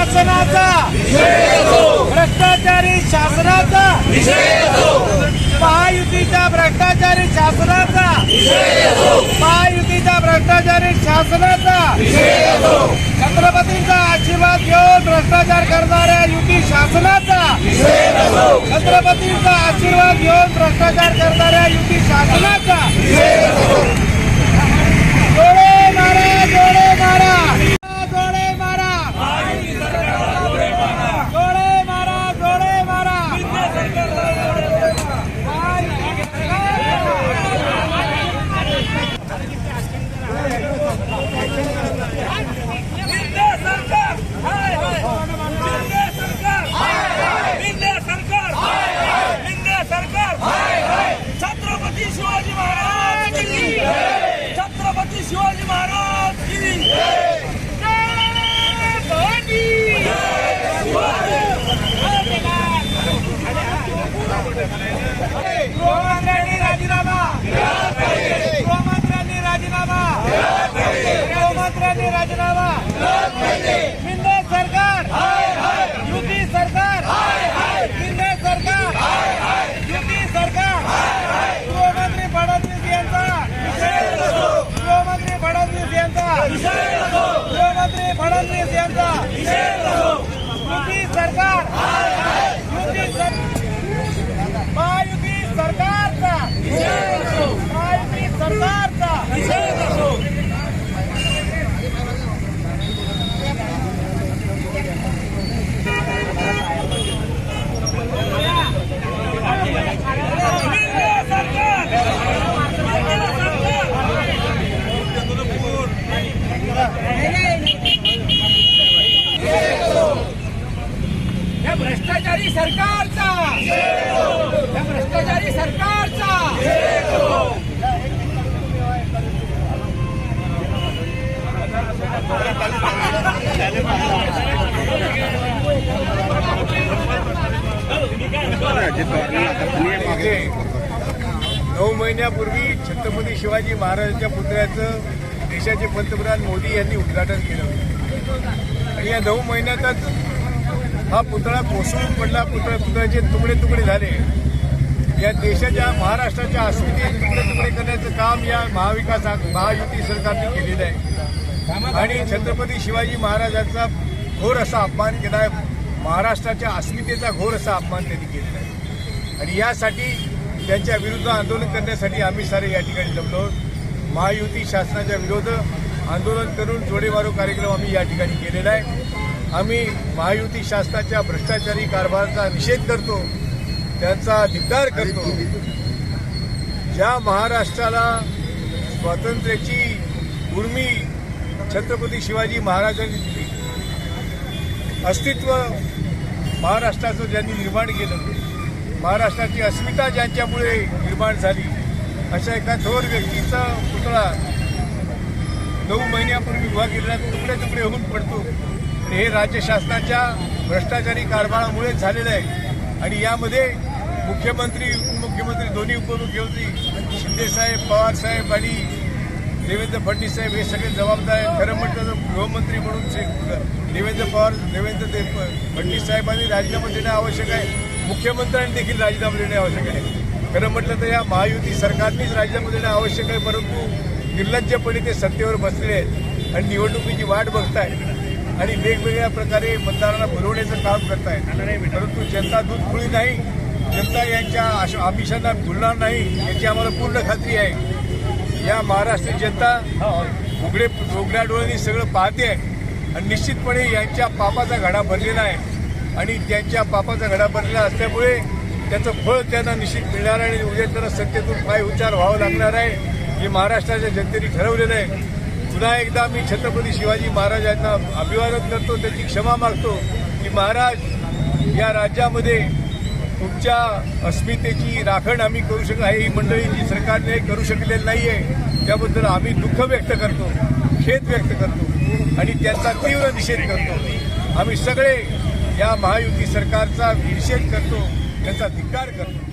शासनाचा. भ्रष्टाचारी शासनाचा. महायुतीच्या भ्रष्टाचारी शासनाचा. महायुतीच्या भ्रष्टाचारी शासनाचा. छत्रपतींचा आशीर्वाद घेऊन भ्रष्टाचार करणाऱ्या युती शासनाचा. छत्रपतींचा आशीर्वाद घेऊन भ्रष्टाचार करणाऱ्या युती शासनाचा. जोडे नारा जोडे नारा. गृहमंत्र्यांनी राजीनामा. गृहमंत्र्यांनी राजीनामा. गृहमंत्र्यांनी राजीनामा. शिंदे सरकार. युती सरकार. शिंदे सरकार. युती सरकार. गृहमंत्री फडणवीस यांचा. गृहमंत्री फडणवीस यांचा. गृहमंत्री फडणवीस यांचा. युती सरकार युती सरकार महायुती सरकारचा महायुती सरकारचा शिंदे सरकार शिंदे सरकार या भ्रष्टाचारी सरकारचा या भ्रष्टाचारी सरकारचा म्हणजे नऊ महिन्यापूर्वी छत्रपती शिवाजी महाराजांच्या पुतळ्याचं देशाचे पंतप्रधान मोदी यांनी उद्घाटन केलं आणि या नऊ महिन्यातच हा पुतळा कोसळून पडला. पुतळा पुतळ्याचे तुकडे तुकडे झाले. या देशाच्या महाराष्ट्राच्या अस्मितेत तुकडे तुकडे करण्याचं काम या महाविकास महायुती सरकारने केलेलं आहे. आणि छत्रपती शिवाजी महाराजांचा घोर असा अपमान केला. आहे महाराष्ट्राच्या अस्मितेचा घोर असा अपमान त्यांनी केला. आणि यासाठी त्यांच्या विरुद्ध आंदोलन करण्यासाठी आम्ही सारे या ठिकाणी जमलो. महायुती शासनाच्या विरोध आंदोलन करून जोडेमारो कार्यक्रम आम्ही या ठिकाणी केलेला आहे. आम्ही महायुती शासनाच्या भ्रष्टाचारी कारभाराचा निषेध करतो त्यांचा धिक्कार करतो. ज्या महाराष्ट्राला स्वातंत्र्याची उर्मी छत्रपती शिवाजी महाराजांनी दिली अस्तित्व महाराष्ट्राचं ज्यांनी निर्माण केलं महाराष्ट्राची अस्मिता ज्यांच्यामुळे निर्माण झाली अशा एका थोर व्यक्तीचा पुतळा नऊ महिन्यापूर्वी उभा केलेला तुकडे तुकडे होऊन पडतो. हे राज्य शासनाच्या भ्रष्टाचारी कारभारामुळेच झालेलं आहे. आणि यामध्ये मुख्यमंत्री उपमुख्यमंत्री दोन्ही उपमुख्यमंत्री शिंदेसाहेब पवारसाहेब आणि देवेंद्र फडणवीस साहेब हे सगळे जबाबदार आहेत. खरं म्हटलं तर गृहमंत्री म्हणून देवेंद्र पवार देवेंद्र दे फडणवीस साहेबांनी राजीनामा देणं आवश्यक आहे. मुख्यमंत्र्यांनी देखील राजीनामा देणे आवश्यक आहे. खरं म्हटलं तर या महायुती सरकारनेच राजीनामा देणे आवश्यक आहे परंतु निर्लज्जपणे ते सत्तेवर बसलेले आहेत आणि निवडणुकीची वाट बघतायत आणि वेगवेगळ्या प्रकारे मतदारांना भरवण्याचं काम करतायत. परंतु जनता दूध खुळी नाही जनता यांच्या आश- आमिषांना भुलणार नाही याची आम्हाला पूर्ण खात्री आहे. या महाराष्ट्र जनता उघडे उघड्या डोळ्यांनी सगळं पाहते आहे आणि निश्चितपणे यांच्या पापाचा घडा भरलेला आहे. आणि त्यांच्या पापाचा घडा बनला असल्यामुळे त्याचं फळ त्यांना निश्चित मिळणार आहे आणि उद्या त्यांना सत्तेतून पाय उच्चार व्हावं लागणार आहे. हे महाराष्ट्राच्या जनतेने ठरवलेलं आहे. पुन्हा एकदा मी छत्रपती शिवाजी महाराजांना अभिवादन करतो त्याची क्षमा मागतो की महाराज या राज्यामध्ये तुमच्या अस्मितेची राखण आम्ही करू शकत आहे. ही मंडळी जी सरकारने करू शकलेली नाही आहे त्याबद्दल आम्ही दुःख व्यक्त करतो खेद व्यक्त करतो आणि त्यांचा तीव्र निषेध करतो. आम्ही सगळे या महायुती सरकारचा निषेध करतो त्यांचा धिक्कार करतो.